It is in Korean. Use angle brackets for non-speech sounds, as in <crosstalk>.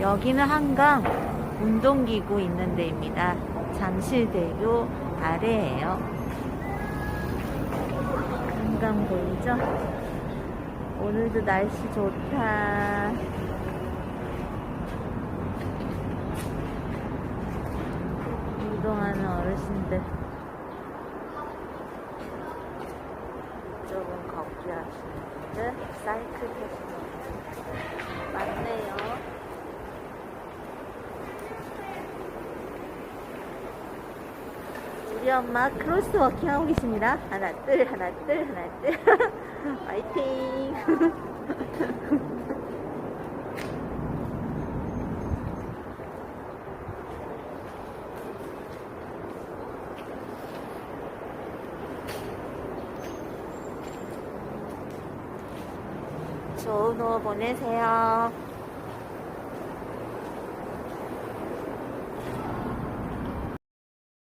여기는 한강 운동기구 있는 데입니다. 잠실대교 아래에요. 한강 보이죠? 오늘도 날씨 좋다. 운동하는 어르신들. 이쪽은 걷기 하시는 분들, 사이클 타시는 분들. 우리 엄마 크로스 워킹 하고 계십니다. 하나, 둘, 하나, 둘, 하나, 둘. <laughs> 화이팅! <laughs> 좋은 오후 보내세요.